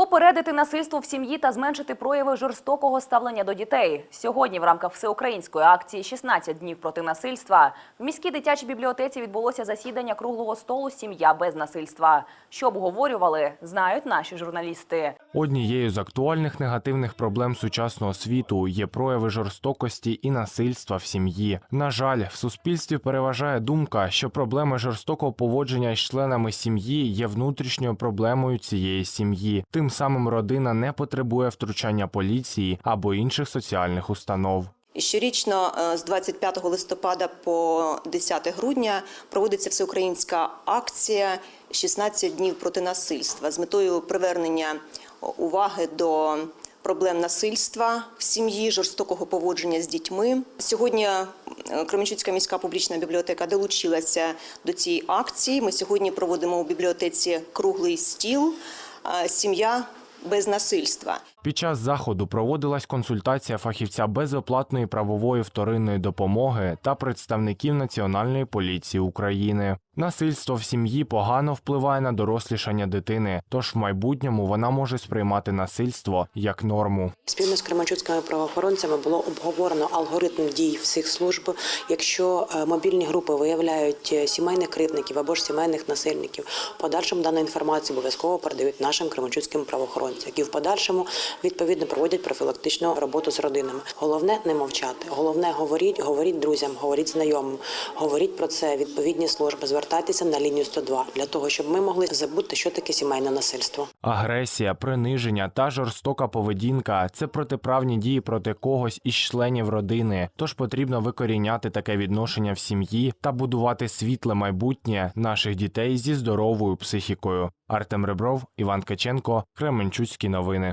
Попередити насильство в сім'ї та зменшити прояви жорстокого ставлення до дітей. Сьогодні в рамках всеукраїнської акції «16 днів проти насильства в міській дитячій бібліотеці відбулося засідання круглого столу Сім'я без насильства. Що обговорювали, знають наші журналісти. Однією з актуальних негативних проблем сучасного світу є прояви жорстокості і насильства в сім'ї. На жаль, в суспільстві переважає думка, що проблеми жорстокого поводження із членами сім'ї є внутрішньою проблемою цієї сім'ї. Тим самим родина не потребує втручання поліції або інших соціальних установ. Щорічно е, з 25 листопада по 10 грудня проводиться всеукраїнська акція «16 днів проти насильства з метою привернення уваги до проблем насильства в сім'ї, жорстокого поводження з дітьми. Сьогодні е, Кременчуцька міська публічна бібліотека долучилася до цієї акції. Ми сьогодні проводимо у бібліотеці круглий стіл Сім'я без насильства. Під час заходу проводилась консультація фахівця безоплатної правової вторинної допомоги та представників Національної поліції України. Насильство в сім'ї погано впливає на дорослішання дитини, тож в майбутньому вона може сприймати насильство як норму. Спільно з кременчуцькими правоохоронцями було обговорено алгоритм дій всіх служб. Якщо е, мобільні групи виявляють е, сімейних кривдників або ж сімейних насильників, в подальшому дану інформацію обов'язково передають нашим кременчуцьким правоохоронцям, які в подальшому відповідно проводять профілактичну роботу з родинами. Головне не мовчати. Головне говоріть, говоріть друзям, говоріть знайомим, говоріть про це відповідні служби. Звертайтеся на лінію 102 для того, щоб ми могли забути, що таке сімейне насильство. Агресія, приниження та жорстока поведінка це протиправні дії проти когось із членів родини. Тож потрібно викоріняти таке відношення в сім'ї та будувати світле майбутнє наших дітей зі здоровою психікою. Артем Ребров, Іван Каченко, Кременчуцькі новини.